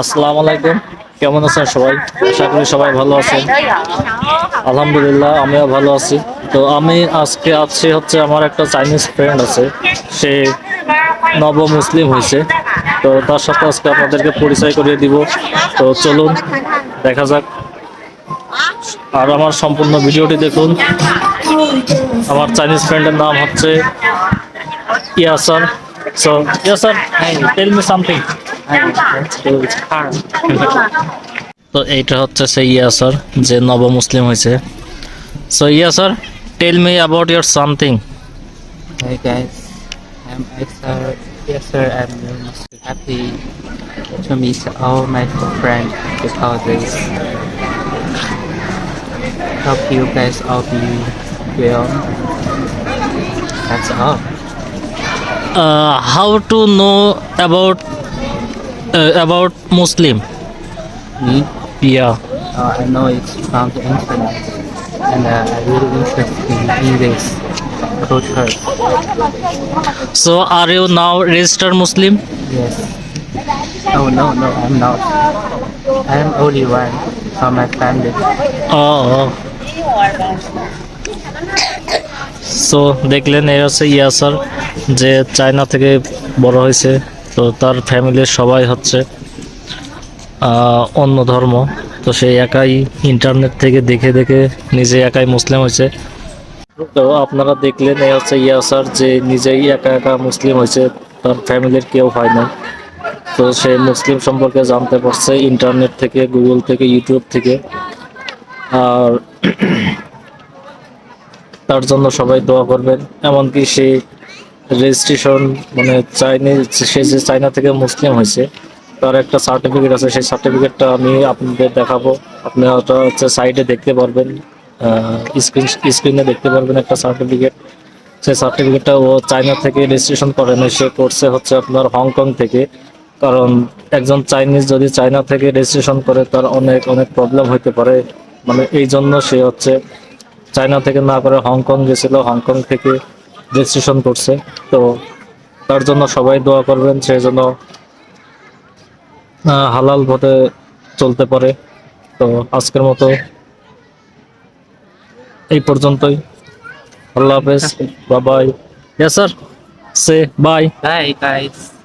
আসসালামু আলাইকুম। কেমন আছেন সবাই? আশা করি সবাই ভালো আছেন। আলহামদুলিল্লাহ, আমিও ভালো আছি। তো আমি আজকে আছি হচ্ছে আমার একটা চাইনিজ ফ্রেন্ড আছে। সে নব মুসলিম হয়েছে। তো তার সাথে আজকে আপনাদেরকে পরিচয় করিয়ে দিব। তো চলুন, দেখা যাক। আর আমার সম্পূর্ণ ভিডিওটি দেখুন। আমার চাইনিজ ফ্রেন্ডের নাম হচ্ছে Yasar. So Yasar tell me something তো এইটা হচ্ছে সেই ইয়াসার যে নব মুসলিম হয়েছে so Yasar tell me about your something Hey guys, I'm Esther. Yes sir, I'm very happy to meet all my friends because this. Hope you guys all be well. That's all. How to know about about Muslim Me, yeah uh, I know it's from the internet, and uh, I'm really interested in this culture. So are you now register Muslim Yes. Oh no, no, I'm not. I'm only one from my family. Oh so দেখলেন এই হচ্ছে ইয়াসার যে China থেকে বড় হয়েছে তো তার ফ্যামিলির সবাই হচ্ছে অন্য ধর্ম। তো সে একাই ইন্টারনেট থেকে দেখে দেখে নিজে একাই মুসলিম হয়েছে। তো আপনারা দেখলেন এই হচ্ছে ইয়াসার যে নিজেই একা একা মুসলিম হয়েছে, তার ফ্যামিলির কেউ হয় না তো সে মুসলিম সম্পর্কে জানতে পারছে ইন্টারনেট থেকে গুগল থেকে ইউটিউব থেকে। আর তার জন্য সবাই দোয়া করবেন। এমনকি সে রেজিস্ট্রেশন মানে চাইনিজ সে যে চায়না থেকে মুসলিম হয়েছে, তার একটা সার্টিফিকেট আছে, সেই সার্টিফিকেটটা আমি আপনাদের দেখাবো। আপনারা ওটা হচ্ছে সাইডে দেখতে পারবেন স্ক্রিন স্ক্রিনে দেখতে পারবেন একটা সার্টিফিকেট সেই সার্টিফিকেটটা ও চায়না থেকে রেজিস্ট্রেশন করে না সে করছে হচ্ছে আপনার হংকং থেকে। কারণ একজন চাইনিজ যদি চায়না থেকে রেজিস্ট্রেশন করে, তার অনেক অনেক প্রবলেম হতে পারে। মানে এই জন্য সে হচ্ছে চায়না থেকে না করে হংকং গেছিল, হংকং থেকে রেজিস্ট্রেশন করছে। তো তার জন্য সবাই দোয়া করবেন সে যেন হালাল পথে চলতে পারে। তো আজকের মতো এই পর্যন্তই। আল্লাহ হাফেজ বাবাই স্যার সে বাই বাই guys.